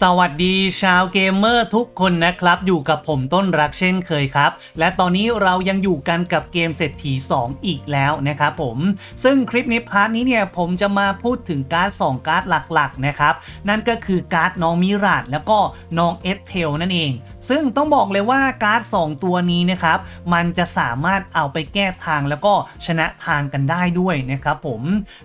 สวัสดีชาวเกมเมอร์ทุกคนนะครับ อยู่กับผมต้นรักเช่นเคยครับ และตอนนี้เรายังอยู่กันกับเกมเศรษฐี 2 อีกแล้วนะครับผมซึ่งคลิปในพาร์ทนี้เนี่ยผมจะมาพูดถึงการ์ด2การ์ดหลักๆนะครับ นั่นก็คือการ์ดน้องมิราดแล้วก็น้องเอสเทลนั่นเอง ซึ่งต้องบอกเลยว่าการ์ด 2 ตัวนี้นะครับมันจะสามารถเอาไปแก้ทางแล้วก็ชนะทางกันได้ด้วยนะครับผม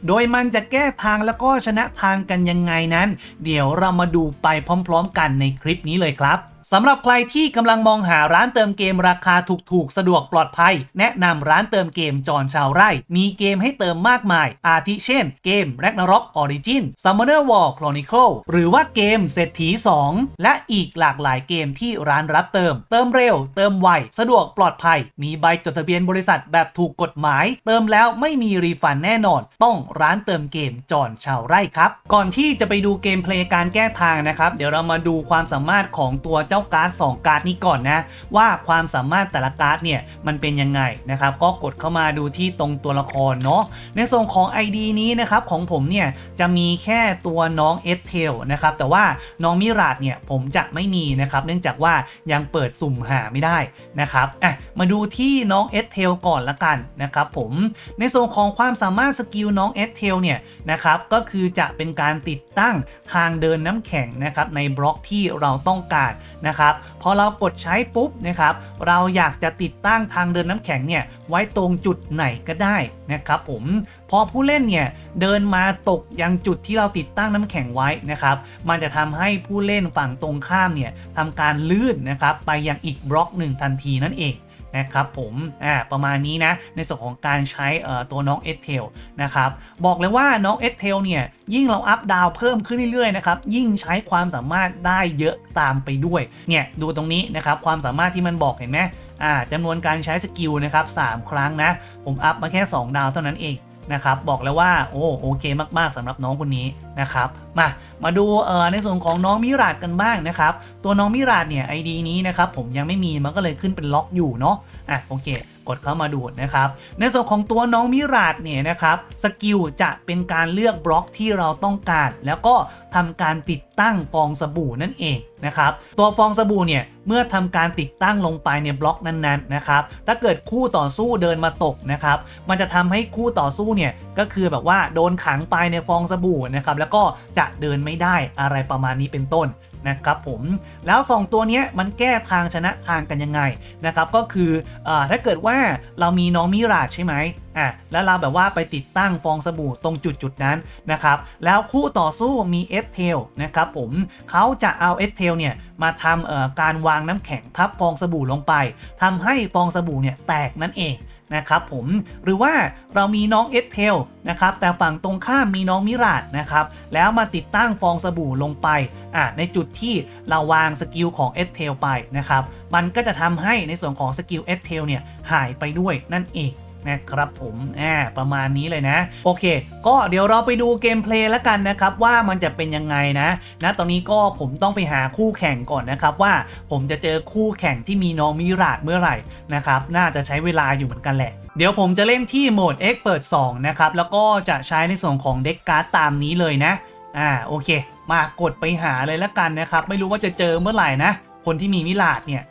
โดยมันจะแก้ทางแล้วก็ชนะทางกันยังไงนั้น เดี๋ยวเรามาดูไปพร้อม ๆ กันในคลิปนี้เลยครับ สำหรับใครที่กำลังมองหาร้านเติมเกมราคาถูกๆ สะดวกปลอดภัย แนะนำร้านเติมเกมจอนชาวไร่ มีเกมให้เติมมากมาย อาทิเช่น เกม Ragnarok Origin Summoner War Chronicle หรือว่าเกมเศรษฐี 2 และอีกหลากหลายเกมที่ร้านรับเติม เติมเร็ว เติมไว สะดวกปลอดภัย มีใบจดทะเบียนบริษัทแบบถูกกฎหมาย เติมแล้วไม่มีรีฟันแน่นอน ต้องร้านเติมเกมจอนชาวไร่ครับ ก่อนที่จะไปดูเกมเพลย์การแก้ทางนะครับ เดี๋ยวเรามาดูความสามารถของตัวเจ้าการ์ด2การ์ดนี้ก่อนนะ ว่าความสามารถแต่ละการ์ดเนี่ยมันเป็นยังไงนะครับก็กดเข้ามาดูที่ตรงตัวละครเนาะในส่วนของ ID นี้นะครับของผมเนี่ยจะมีแค่ตัวน้องเอสเทลนะครับแต่ว่าน้องมิราดเนี่ยผมจะไม่มีนะครับเนื่องจากว่ายังเปิดสุ่มหาไม่ได้นะครับอะมาดูที่น้องเอสเทลก่อนละกันนะครับผมในส่วนของความสามารถสกิลน้องเอสเทลเนี่ยนะครับก็คือจะเป็นการติดตั้งทางเดินน้ำแข็งนะครับในบล็อกที่เราต้องการนะครับพอเรากดใช้ปุ๊บนะครับเราอยากจะติดตั้งทางเดินน้ำแข็งเนี่ยไว้ตรงจุดไหนก็ได้นะครับผมพอผู้เล่นเนี่ยเดินมาตกยังจุดที่เราติดตั้งน้ำแข็งไว้นะครับมันจะทำให้ผู้เล่นฝั่งตรงข้ามเนี่ยทำการลื่นนะครับไปยังอีกบล็อกหนึ่งทันทีนั่นเอง นะครับผมอ่าประมาณนี้นะในส่วนของการใช้เอ่อตัวน้องเอสเทลนะครับบอกเลยว่าน้องเอสเทลเนี่ยยิ่งเราอัพดาวเพิ่มขึ้นเรื่อยๆนะครับยิ่งใช้ความสามารถได้เยอะตามไปด้วยเนี่ยดูตรงนี้นะครับความสามารถที่มันบอกเห็นไหมอ่าจำนวนการใช้สกิลนะครับ3ครั้งนะผมอัพมาแค่ 2 ดาวเท่านั้นเอง นะครับบอกแล้วว่าโอ้โอเคมากๆสำหรับน้องคนนี้นะครับมามาดูเอ่อในส่วนของน้องมิราดกันบ้างนะครับตัวน้องมิราดเนี่ยไอดีนี้นะครับผมยังไม่มีมันก็เลยขึ้นเป็นล็อกอยู่เนาะอะโอเค ดเข้ามาดูนะครับ ในส่วนของตัวน้องมิราดเนี่ยนะครับสกิลจะเป็นการเลือกบล็อกที่เราต้องการ แล้วก็ทำการติดตั้งฟองสบู่นั่นเองนะครับตัวฟองสบู่เนี่ยเมื่อทำการติดตั้งลงไปในบล็อกนั้นๆนะครับถ้าเกิดคู่ต่อสู้เดินมาตกนะครับมันจะทำให้คู่ต่อสู้เนี่ยก็คือแบบว่าโดนขังไปในฟองสบู่นะครับแล้วก็จะเดินไม่ได้อะไรประมาณนี้เป็นต้น นะครับผมแล้ว 2 ตัวนี้มันแก้ทางชนะทางกันยังไงนะครับก็คืออถ้าเกิดว่าเรามีน้องมิราดใช่ไหมอะแล้วเราแบบว่าไปติดตั้งฟองสบู่ตรงจุดจุดนั้นนะครับแล้วคู่ต่อสู้มีเอสเทลนะครับผมเขาจะเอาเอสเทลเนี่ยมาทำเอ่อการวางน้ำแข็งทับฟองสบู่ลงไปทำให้ฟองสบู่เนี่ยแตกนั่นเอง นะครับผมหรือว่าเรามีน้องเอสเทลนะครับแต่ฝั่งตรงข้ามมีน้องมิราดนะครับแล้วมาติดตั้งฟองสบู่ลงไปอะในจุดที่เราวางสกิลของเอสเทลไปนะครับมันก็จะทำให้ในส่วนของสกิลเอสเทลเนี่ยหายไปด้วยนั่นเอง นะครับผมอ่าประมาณนี้เลยนะ โอเค ก็เดี๋ยวเราไปดูเกมเพลย์แล้วกันนะครับว่ามันจะเป็นยังไงนะนะตอนนี้ก็ผมต้องไปหาคู่แข่งก่อนนะครับว่าผมจะเจอคู่แข่งที่มีน้องมิราดเมื่อไหร่นะครับน่าจะใช้เวลาอยู่เหมือนกันแหละเดี๋ยวผมจะเล่นที่โหมด X เปิด2นะครับแล้วก็จะใช้ในส่วนของเด็กการ์ดตามนี้เลยนะอ่าโอเค มากดไปหาเลยแล้วกันนะครับ ไม่รู้ว่าจะเจอเมื่อไหร่นะ คนที่มีมิราดเนี่ย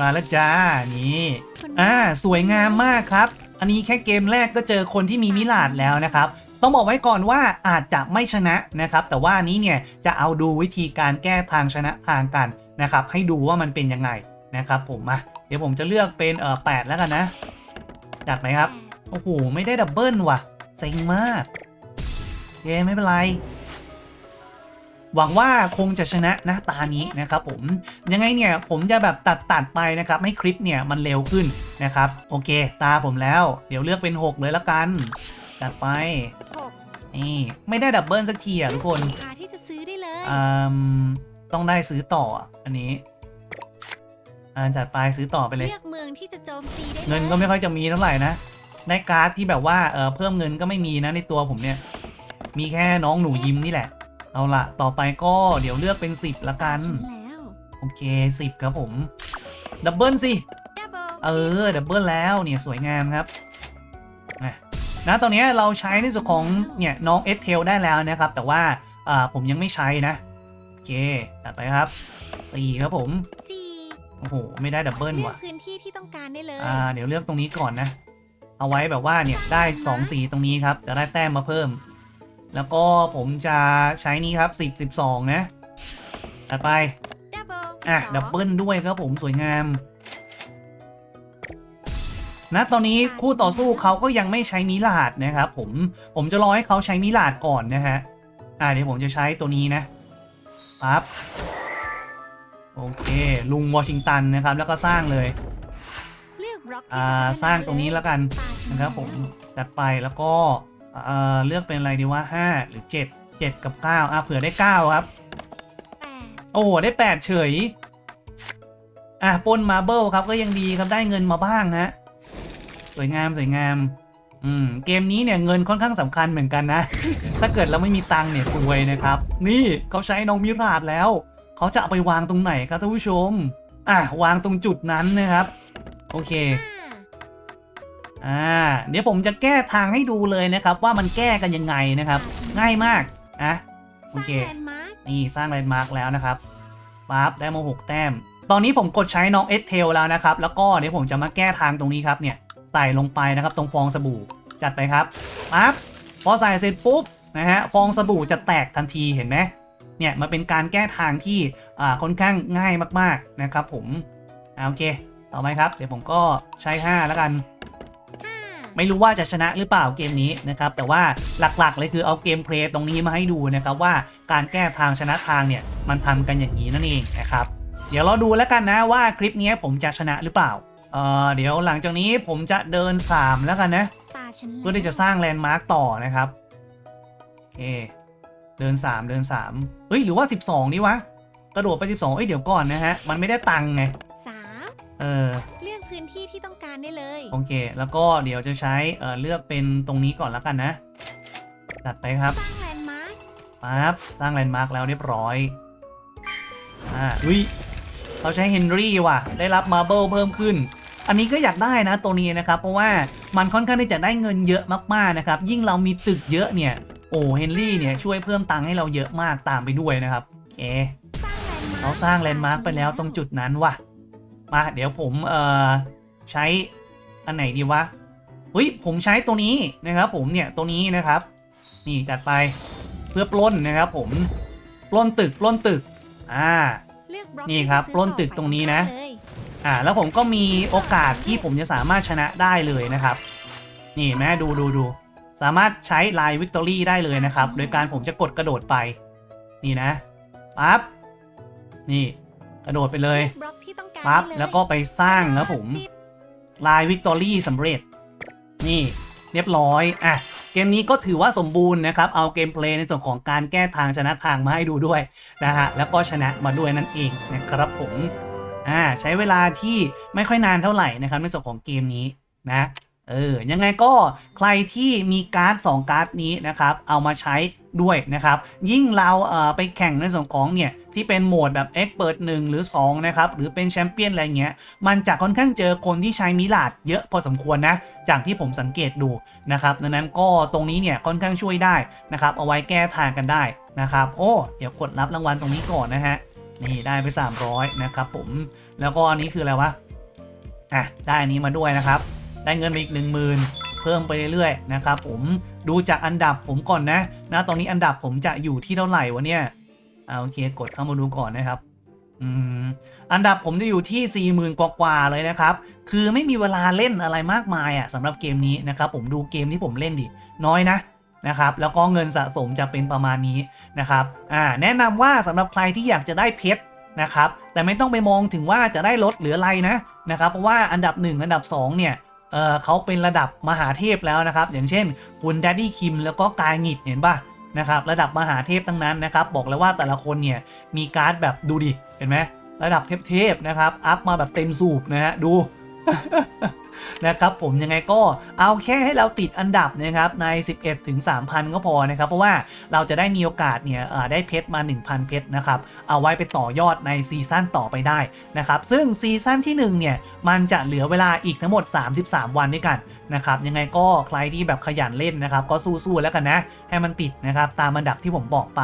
มาแล้วจ้า นี่อ่าสวยงามมากครับ อันนี้แค่เกมแรกก็เจอคนที่มีมิลาดแล้วนะครับต้องบอกไว้ก่อนว่าอาจจะไม่ชนะนะครับ แต่ว่าอันนี้เนี่ยจะเอาดูวิธีการแก้ทางชนะทางกันนะครับ ให้ดูว่ามันเป็นยังไงนะครับผมมาเดี๋ยวผมจะเลือกเป็นเอ่อแปดแล้วกันนะจัดไหมครับ โอ้โห ไม่ได้ดับเบิลว่ะเซ็งมากเย้ไม่เป็นไร หวังว่าคงจะชนะนะตานี้นะครับผมยังไงเนี่ยผมจะแบบตัดตัดไปนะครับให้คลิปเนี่ยมันเร็วขึ้นนะครับโอเค ตาผมแล้ว เดี๋ยวเลือกเป็น 6 เลยละกันจัดไปหกนี่ไม่ได้ดับเบิลสักทีอะทุกคนราคาที่จะซื้อได้เลยอืมต้องได้ซื้อต่ออะอันนี้อ่าจัดไปซื้อต่อไปเลยเลือกเมืองที่จะโจมตีได้ลยเงินก็ไม่ค่อยจะมีเท่าไหร่นะได้การ์ดที่แบบว่าเออเพิ่มเงินก็ไม่มีนะในตัวผมเนี่ย มีแค่น้องหนูยิ้มนี่แหละ เอาละต่อไปก็เดี๋ยวเลือกเป็น 10 ละกันฉันแล้วโอเค 10 ครับผม ดับเบิลสิดับเบิลเออ ดับเบิลแล้วเนี่ยสวยงามครับนะนะตอนนี้เราใช้ในส่วนของเนี่ยน้องเอสเทลได้แล้วนะครับ แต่ว่าอ่าผมยังไม่ใช้นะ โอเคเคตัดไปครับสี่ครับผมสี่โอ้โห ไม่ได้ดับเบิลเลือกว่ะพื้นที่ที่ต้องการได้เลยอ่าเดี๋ยวเลือกตรงนี้ก่อนนะ เอาไว้แบบว่าเนี่ยได้สองสีตรงนี้ครับ จะได้แต้มมาเพิ่ม แล้วก็ผมจะใช้นี้ครับสิบสิบสองนะตัดไปดับเบิลอะ12ดับเบิลด้วยครับผมสวยงามนะตอนนี้คู่ต่อสู้เขาก็ยังไม่ใช้มิลาดนะครับผมผมจะรอให้เขาใช้มิลาดก่อนนะฮะ อ่าเดี๋ยวผมจะใช้ตัวนี้นะปั๊บโอเค ลุงวอชิงตันนะครับ แล้วก็สร้างเลยเลือกบล็อกที่อ่าจะพัฒนสร้างตรงนี้แล้วกันตาฉันะครับผมจัดไปแล้วก็ เอ่อเลือกเป็นอะไรดีว่า5หรือ7 7กับ9อะเผื่อได้9ครับแปดโอ้โหได้8เฉย อะปล้นมาเบิลครับก็ยังดีครับได้เงินมาบ้างฮะสวยงามสวยงาม อืมเกมนี้เนี่ยเงินค่อนข้างสำคัญเหมือนกันนะ ถ้าเกิดเราไม่มีตังค์เนี่ยซวยนะครับ นี่เขาใช้น้องมิราดแล้ว เขาจะเอาไปวางตรงไหนครับท่านผู้ชม อะวางตรงจุดนั้นนะครับ โอเคห้า อ่าเดี๋ยวผมจะแก้ทางให้ดูเลยนะครับ ว่ามันแก้กันยังไงนะครับ ง่ายมากอะโอสร้างเคแลนด์มาร์คนี่สร้างแลนด์มาร์กแล้วนะครับปั๊บได้มาหกแต้ม ตอนนี้ผมกดใช้น้องเอสเทลแล้วนะครับ แล้วก็เดี๋ยวผมจะมาแก้ทางตรงนี้ครับเนี่ยใส่ลงไปนะครับ ตรงฟองสบู่จัดไปครับปั๊บพอใส่เสร็จปุ๊บนะฮะฟองสบู่จะแตกทันทีเห็นไหมเนี่ยมันเป็นการแก้ทางที่อ่าค่อนข้างง่ายมากๆนะครับ ผมอ่าโอเค ต่อไปครับ เดี๋ยวผมก็ใช้ 5 แล้วกันห้า ไม่รู้ว่าจะชนะหรือเปล่าเกมนี้นะครับแต่ว่าหลักๆเลยคือเอาเกมเพลย์ตรงนี้มาให้ดูนะครับว่าการแก้ทางชนะทางเนี่ยมันทำกันอย่างนี้นั่นเองนะครับเดี๋ยวเราดูแล้วกันนะว่าคลิปนี้ผมจะชนะหรือเปล่าเอ่อเดี๋ยวหลังจากนี้ผมจะเดิน 3 แล้วกันนะตาฉันเพื่อที่จะสร้างแลนด์มาร์กต่อนะครับโอเคเดิน 3 เดิน3เฮ้ยหรือว่า 12 นี่วะกระโดดไป 12เอ้ยเดี๋ยวก่อนนะฮะมันไม่ได้ตังค์ไงสามเออ เลือกพื้นที่ที่ต้องการได้เลย โอเค แล้วก็เดี๋ยวจะใช้เอ่อเลือกเป็นตรงนี้ก่อนแล้วกันนะตัดไปครับสร้างแลนด์มาร์คปั๊บสร้างแลนด์มาร์กแล้วเรียบร้อยอ่าอุ้ยเราใช้เฮนรี่ว่ะ ได้รับมาร์เบิลเพิ่มขึ้น อันนี้ก็อยากได้นะตัวนี้นะครับ เพราะว่ามันค่อนข้างที่จะได้เงินเยอะมากๆนะครับ ยิ่งเรามีตึกเยอะเนี่ย โอ้เฮนรี่เนี่ยช่วยเพิ่มตังค์ให้เราเยอะมากตามไปด้วยนะครับโอเคสร้างแลนด์มาร์คเราสร้างแลนด์มาร์กไปแล้วตรงจุดนั้นว่ะ มาเดี๋ยวผมเอ่อ ใช้อันไหนดีวะอุ้ยผมใช้ตัวนี้นะครับผมเนี่ยตัวนี้นะครับ นี่จัดไปเพื่อปล้นนะครับผมปล้นตึกปล้นตึกอ่านี่ครับปล้นตึกตรงนี้นะอ่าแล้วผมก็มีโอกาสที่ผมจะสามารถชนะได้เลยนะครับ นี่แม่ดูดูดูสามารถใช้ลายวิกตอรี่ได้เลยนะครับ โดยการผมจะกดกระโดดไป นี่นะปั๊บนี่กระโดดไปเลยปั๊บแล้วก็ไปสร้างนะผม ลายวิกตอรี่สำเร็จ นี่เรียบร้อยอะเกมนี้ก็ถือว่าสมบูรณ์นะครับ เอาเกมเพลย์ในส่วนของการแก้ทางชนะทางมาให้ดูด้วยนะฮะแล้วก็ชนะมาด้วยนั่นเองนะครับผมอ่าใช้เวลาที่ไม่ค่อยนานเท่าไหร่นะครับในส่วนของเกมนี้นะเออยังไงก็ใครที่มีการ์ด 2 การ์ดนี้นะครับ เอามาใช้ด้วยนะครับ ยิ่งเราเอ่อไปแข่งในส่วนของเนี่ย ที่เป็นโหมดแบบ Expert 1หรือ 2 นะครับ หรือเป็นแชมเปี้ยนอะไรเงี้ย มันจะค่อนข้างเจอคนที่ใช้มิลาดเยอะพอสมควรนะ จากที่ผมสังเกตดูนะครับ ดังนั้นก็ตรงนี้เนี่ยค่อนข้างช่วยได้นะครับ เอาไว้แก้ทางกันได้นะครับ โอ้ เดี๋ยวกดรับรางวัลตรงนี้ก่อนนะฮะ นี่ได้ไป 300 นะครับผม แล้วก็อันนี้คืออะไรวะ อะ ได้อันนี้มาด้วยนะครับ ได้เงินมาอีก 10,000 เพิ่มไปเรื่อยๆนะครับผม ดูจากอันดับผมก่อนนะ นะ ตอนนี้อันดับผมจะอยู่ที่เท่าไหร่วะเนี่ย อ่าโอเคกดเข้ามาดูก่อนนะครับอืมอันดับผมจะอยู่ที่ 40,000 กว่าๆเลยนะครับ คือไม่มีเวลาเล่นอะไรมากมายอะสำหรับเกมนี้นะครับผมดูเกมที่ผมเล่นดิ น้อยนะนะครับ แล้วก็เงินสะสมจะเป็นประมาณนี้นะครับอ่าแนะนำว่าสำหรับใครที่อยากจะได้เพชรนะครับแต่ไม่ต้องไปมองถึงว่าจะได้ลดหรืออะไรนะนะครับเพราะว่าอันดับ 1 อันดับ 2 เนี่ยเออเขาเป็นระดับมหาเทพแล้วนะครับ อย่างเช่นคุณแดดดี้คิมแล้วก็กายหงิดเห็นป่ะ นะครับระดับมหาเทพทั้งนั้นนะครับบอกเลยว่าแต่ละคนเนี่ยมีการ์ดแบบดูดิเห็นไหมระดับเทพๆนะครับอัพมาแบบเต็มสูบนะฮะดู นะครับผมยังไงก็เอาแค่ให้เราติดอันดับนะครับใน 11 ถึง 3,000 ก็พอนะครับ เพราะว่าเราจะได้มีโอกาสเนี่ยเอ่อได้เพชรมา 1,000 เพชรนะครับ เอาไว้ไปต่อยอดในซีซั่นต่อไปได้นะครับ ซึ่งซีซั่นที่ 1 เนี่ย มันจะเหลือเวลาอีกทั้งหมด 33 วันด้วยกันนะครับ ยังไงก็ใครที่แบบขยันเล่นนะครับ ก็สู้ๆแล้วกันนะ ให้มันติดนะครับตามอันดับที่ผมบอกไป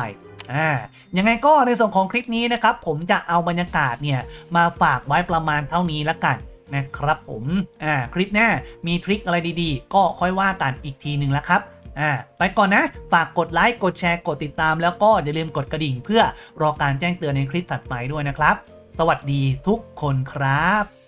อ่ายังไงก็ในส่วนของคลิปนี้นะครับผมจะเอาบรรยากาศเนี่ยมาฝากไว้ประมาณเท่านี้ละกัน นะครับผมอ่าคลิปหน้ามีทริคอะไรดีๆ ก็ค่อยว่ากันอีกทีหนึ่งแล้วครับอ่าไปก่อนนะ ฝากกดไลค์ กดแชร์ กดติดตาม แล้วก็อย่าลืมกดกระดิ่ง เพื่อรอการแจ้งเตือนในคลิปถัดไปด้วยนะครับ สวัสดีทุกคนครับ